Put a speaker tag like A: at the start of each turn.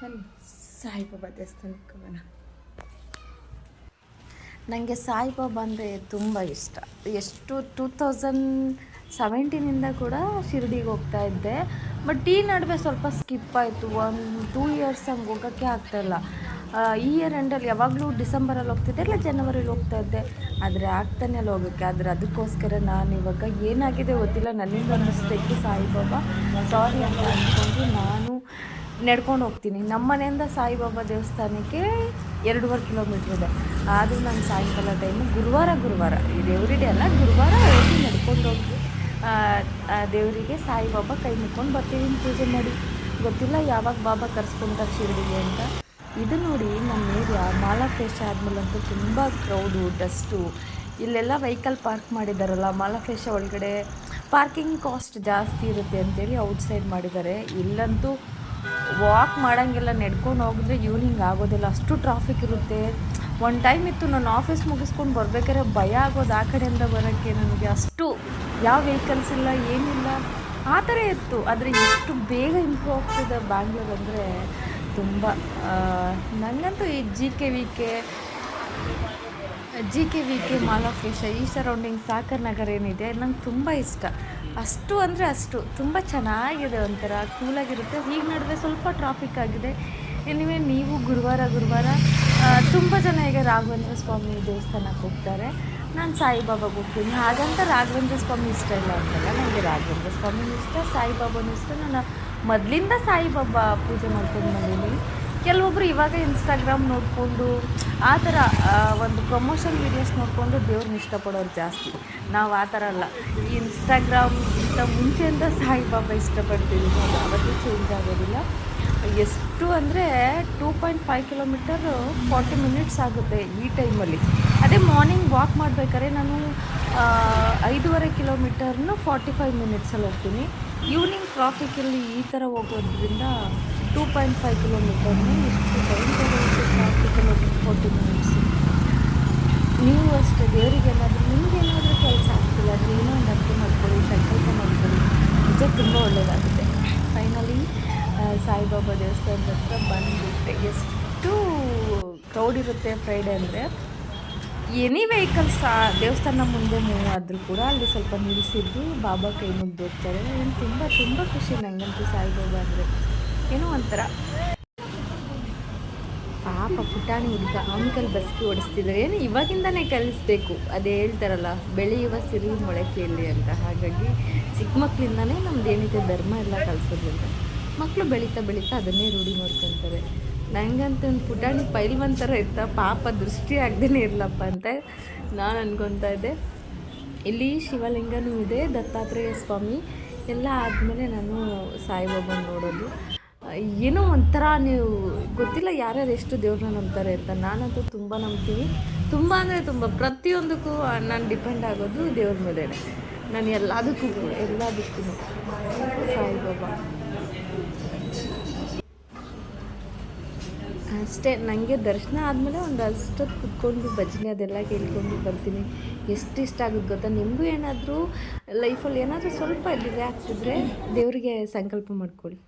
A: ಬನ್ನಿ ಸಾಯಿಬಾಬಾ ದೇವಸ್ಥಾನಕ್ಕೆ ಹೋಗೋಣ ನನಗೆ ಸಾಯಿಬಾಬಾ ಅಂದರೆ ತುಂಬ ಇಷ್ಟ. ಎಷ್ಟು ಟೂ ತೌಸಂಡ್ ಸೆವೆಂಟೀನಿಂದ ಕೂಡ ಶಿರ್ಡಿಗೆ ಹೋಗ್ತಾ ಇದ್ದೆ. ಬಟ್ ಈ ನಡುವೆ ಸ್ವಲ್ಪ ಸ್ಕಿಪ್ ಆಯಿತು. ಒಂದು ಟೂ ಇಯರ್ಸ್ ಹಂಗೆ ಹೋಗೋಕ್ಕೆ ಆಗ್ತಾಯಿಲ್ಲ ಈ ಇಯರ್ ಎಂಡಲ್ಲಿ ಯಾವಾಗಲೂ ಡಿಸೆಂಬರಲ್ಲಿ ಹೋಗ್ತಿದ್ದೆ ಇಲ್ಲ ಜನವರಿಲಿ ಹೋಗ್ತಾ ಇದ್ದೆ. ಆದರೆ ಆಗ್ತಾನೆ ಅಲ್ಲಿ ಹೋಗೋಕ್ಕೆ. ಆದರೆ ಅದಕ್ಕೋಸ್ಕರ ನಾನು ಇವಾಗ ಏನಾಗಿದೆ ಗೊತ್ತಿಲ್ಲ. ನನ್ನಿಂದ ಒಂದು ಸಾಯಿಬಾಬಾ. ಸಾರಿ ಅಂತ ಅಂದ್ಕೊಂಡು ನಾನು ನಡ್ಕೊಂಡು ಹೋಗ್ತೀನಿ. ನಮ್ಮ ಮನೆಯಿಂದ ಸಾಯಿಬಾಬಾ ದೇವಸ್ಥಾನಕ್ಕೆ ಎರಡೂವರೆ ಕಿಲೋಮೀಟ್ರ್ ಇದೆ. ಆದರೂ ನಾನು ಸಾಯಂಕಾಲ ಟೈಮು ಗುರುವಾರ ಗುರುವಾರ ಇದು ಎವ್ರಿಡೇ ಅಲ್ಲ, ಗುರುವಾರ ಹೋಗಿ ನಡ್ಕೊಂಡು ಹೋಗಿ ದೇವರಿಗೆ ಸಾಯಿಬಾಬಾ ಕೈ ಮುಕ್ಕೊಂಡು ಬರ್ತೀವಿ ಪೂಜೆ ಮಾಡಿ. ಗೊತ್ತಿಲ್ಲ ಯಾವಾಗ ಬಾಬಾ ಕರ್ಸ್ಕೊಂತಾರೆ ಶಿರಡಿಗೆ ಅಂತ. ಇದು ನೋಡಿ ನಮ್ಮ ಏರಿಯಾ ಮಾಲಾಫೇಶ ಆದಮೇಲಂತೂ ತುಂಬ ಕ್ರೌಡು ಡಸ್ಟು ಇಲ್ಲೆಲ್ಲ ವೆಹಿಕಲ್ ಪಾರ್ಕ್ ಮಾಡಿದ್ದಾರಲ್ಲ ಮಾಲಕೇಶ ಒಳಗಡೆ. ಪಾರ್ಕಿಂಗ್ ಕಾಸ್ಟ್ ಜಾಸ್ತಿ ಇರುತ್ತೆ ಅಂತೇಳಿ ಔಟ್ಸೈಡ್ ಮಾಡಿದ್ದಾರೆ. ಇಲ್ಲಂತೂ ವಾಕ್ ಮಾಡೋಂಗೆಲ್ಲ ನಡ್ಕೊಂಡು ಹೋಗಿದ್ರೆ ಈವ್ನಿಂಗ್ ಆಗೋದಿಲ್ಲ. ಅಷ್ಟು ಟ್ರಾಫಿಕ್ ಇರುತ್ತೆ. ಒಂದು ಟೈಮ್ ಇತ್ತು ನಾನು ಆಫೀಸ್ ಮುಗಿಸ್ಕೊಂಡು ಬರ್ಬೇಕಾದ್ರೆ ಭಯ ಆಗೋದು ಆ ಕಡೆಯಿಂದ ಬರೋಕ್ಕೆ ನನಗೆ. ಅಷ್ಟು ಯಾವ ವೆಹಿಕಲ್ಸ್ ಇಲ್ಲ, ಏನಿಲ್ಲ. ಆ ಥರ ಇತ್ತು. ಆದರೆ ಎಷ್ಟು ಬೇಗ ಇಂಪ್ರೂವ್ ಆಗ್ತಿದೆ ಬ್ಯಾಂಗ್ಳೂರ್ ಅಂದರೆ ತುಂಬ. ನನಗಂತೂ ಈ G K V K G K V K mall of Asia ಈ ಸರೌಂಡಿಂಗ್ ಸಾಕರ್ ನಗರ ಏನಿದೆ, ನಂಗೆ ತುಂಬ ಇಷ್ಟ. ಅಷ್ಟು ಅಂದರೆ ಅಷ್ಟು. ತುಂಬ ಚೆನ್ನಾಗಿದೆ ಒಂಥರ, ಕೂಲಾಗಿರುತ್ತೆ. ಈಗ ನಡುವೆ ಸ್ವಲ್ಪ ಟ್ರಾಫಿಕ್ ಆಗಿದೆ. ಎನಿವೆ ನೀವು ಗುರುವಾರ ಗುರುವಾರ ತುಂಬ ಜನ ಈಗ ರಾಘವೇಂದ್ರ ಸ್ವಾಮಿ ದೇವಸ್ಥಾನಕ್ಕೆ ಹೋಗ್ತಾರೆ. ನಾನು ಸಾಯಿಬಾಬಾಗೆ ಹೋಗ್ತೀನಿ. ಹಾಗಂತ ರಾಘವೇಂದ್ರ ಸ್ವಾಮಿ ಇಷ್ಟ ಇಲ್ಲ ಅಂತಲ್ಲ ನನಗೆ ರಾಘವೇಂದ್ರ ಸ್ವಾಮಿನೂ ಇಷ್ಟ, ಸಾಯಿಬಾಬಾನೂ ಇಷ್ಟ. ನಾನು ಮೊದಲಿಂದ ಸಾಯಿಬಾಬಾ ಪೂಜೆ ಮಾಡ್ಕೊಂಡು ಬಂದೀನಿ ಕೆಲವೊಬ್ರು ಇವಾಗ ಇನ್ಸ್ಟಾಗ್ರಾಮ್ ನೋಡಿಕೊಂಡು, ಆ ಥರ ಒಂದು ಪ್ರಮೋಷನ್ ವೀಡಿಯೋಸ್ ನೋಡಿಕೊಂಡು ದೇವ್ರನ್ನ ಇಷ್ಟಪಡೋರು ಜಾಸ್ತಿ. ನಾವು ಆ ಥರ ಅಲ್ಲ. ಈ ಇನ್ಸ್ಟಾಗ್ರಾಮ್ ಇಂಥ ಮುಂಚೆಯಿಂದ ಸಾಯಿಬಾಬಾ ಇಷ್ಟಪಡ್ತೀವಿ ನಾವು ಯಾವತ್ತೂ ಚೇಂಜ್ ಆಗೋದಿಲ್ಲ. ಎಷ್ಟು ಅಂದರೆ two point five kilometre forty minutes ಆಗುತ್ತೆ ಈ ಟೈಮಲ್ಲಿ ಅದೇ ಮಾರ್ನಿಂಗ್ ವಾಕ್ ಮಾಡಬೇಕಾದ್ರೆ ನಾನು ಐದೂವರೆ ಕಿಲೋಮೀಟರ್ನು ಫಾರ್ಟಿ ಫೈವ್ ಮಿನಿಟ್ಸಲ್ಲಿ ಹೋಗ್ತೀನಿ. ಈವ್ನಿಂಗ್ ಟ್ರಾಫಿಕಲ್ಲಿ ಈ ಥರ ಹೋಗೋದ್ರಿಂದ ಟೂ ಪಾಯಿಂಟ್ ಫೈವ್ ಕಿಲೋಮೀಟರ್ನ ಎಷ್ಟು ಟೈಮ್ ತಗೊಳುತ್ತೆ ಟ್ರಾಫಿಕಲ್ಲಿ ಫೋರ್ಟಿ ಮಿನಿಟ್ಸು ನೀವು ಅಷ್ಟೇ ದೇವರಿಗೆಲ್ಲಾದರೂ ಏನಾದರೂ ನಿಮ್ಗೆ ಏನಾದರೂ ಕೆಲಸ ಆಗ್ತಿಲ್ಲ ಅಂದರೆ ಏನೋ ಒಂದು ಅರ್ಥ ಮಾಡ್ಕೊಳ್ಳಿ, ಸಂಕಲ್ಪ ಮಾಡ್ಕೊಳ್ಳಿ. ನಿಜ ತುಂಬ ಒಳ್ಳೆಯದಾಗುತ್ತೆ ಫೈನಲಿ ಸಾಯಿಬಾಬಾ ದೇವಸ್ಥಾನದ ಹತ್ರ ಬಂದುಬಿಟ್ಟೆ. ಎಷ್ಟು ಕ್ರೌಡ್ ಇರುತ್ತೆ ಫ್ರೈಡೇ ಅಂದರೆ. ಎನಿ ವೆಹಿಕಲ್ಸ್ ಆ ದೇವಸ್ಥಾನ ಮುಂದೆ ಮೂವ್ ಆದರೂ ಕೂಡ ಅಲ್ಲಿ ಸ್ವಲ್ಪ ನಿಲ್ಲಿಸಿದ್ದು ಬಾಬಾ ಕೈ ಮುಗ್ದು ಹೋಗ್ತಾರೆ. ಏನು ತುಂಬ ತುಂಬ ಖುಷಿ ನನಗಂತೂ ಸಾಯಿಬಾಬಾ ಅಂದರೆ. ಏನೋ ಒಂಥರ. ಪಾಪ ಪುಟಾಣಿ ಹುಡುಗ ಅವನ ಕೈಲಿ ಓಡಿಸ್ತಿದ್ದಾರೆ ಏನು ಇವಾಗಿಂದನೇ ಕಲಿಸ್ಬೇಕು. ಅದು ಹೇಳ್ತಾರಲ್ಲ, ಬೆಳೆಯುವ ಸಿರಿ ಮೊಳಕೆಯಲ್ಲಿ ಅಂತ. ಹಾಗಾಗಿ ಚಿಕ್ಕ ಮಕ್ಕಳಿಂದನೇ ನಮ್ದು ಏನಿದೆ, ಧರ್ಮ ಎಲ್ಲ ಅಂತ. ಮಕ್ಕಳು ಬೆಳೀತಾ ಬೆಳೀತಾ ಅದನ್ನೇ ರೂಢಿ ಮಾಡ್ಕೊತಾರೆ ನನಗಂತೂ ಒಂದು ಪುಟಾಣಿ ಪೈಲ್ವನ್ ಥರ ಇತ್ತ. ಪಾಪ ದೃಷ್ಟಿ ಆಗದೇ ಇರಲಪ್ಪ ಅಂತ ನಾನು ಅನ್ಕೊತಾ ಇದ್ದೆ. ಇಲ್ಲಿ ಶಿವಲಿಂಗನೂ ಇದೆ, ದತ್ತಾತ್ರೇಯ ಸ್ವಾಮಿ. ಎಲ್ಲ ಆದಮೇಲೆ ನಾನು ಸಾಯಿಬಾಬನ ನೋಡೋದು. ಏನೋ ಒಂಥರ ನೀವು ಗೊತ್ತಿಲ್ಲ ಯಾರ್ಯಾರು ಎಷ್ಟು ದೇವ್ರನ್ನ ನಂಬ್ತಾರೆ ಅಂತ. ನಾನಂತೂ ತುಂಬ ನಂಬ್ತೀನಿ. ತುಂಬ ಅಂದರೆ ತುಂಬ. ಪ್ರತಿಯೊಂದಕ್ಕೂ ನಾನು ಡಿಪೆಂಡ್ ಆಗೋದು ದೇವ್ರ ಮೇಲೆ ನಾನು ಎಲ್ಲದಕ್ಕೂ ಎಲ್ಲದಕ್ಕೂ ಸಾಯಿಬಾಬಾ ಅಷ್ಟೇ ನನಗೆ ದರ್ಶನ ಆದಮೇಲೆ ಒಂದು ಅಷ್ಟೊತ್ತು ಕುತ್ಕೊಂಡು ಭಜನೆ ಅದೆಲ್ಲ ಕೇಳ್ಕೊಂಡು ಬರ್ತೀನಿ. ಎಷ್ಟು ಇಷ್ಟ ಆಗುತ್ತೆ ಗೊತ್ತಾ? ನಿಮಗೂ ಏನಾದರೂ ಲೈಫಲ್ಲಿ ಏನಾದರೂ ಸ್ವಲ್ಪ ಇಲ್ಲಿ ಆಗ್ತಿದ್ರೆ ದೇವರಿಗೆ ಸಂಕಲ್ಪ ಮಾಡ್ಕೊಳ್ಳಿ.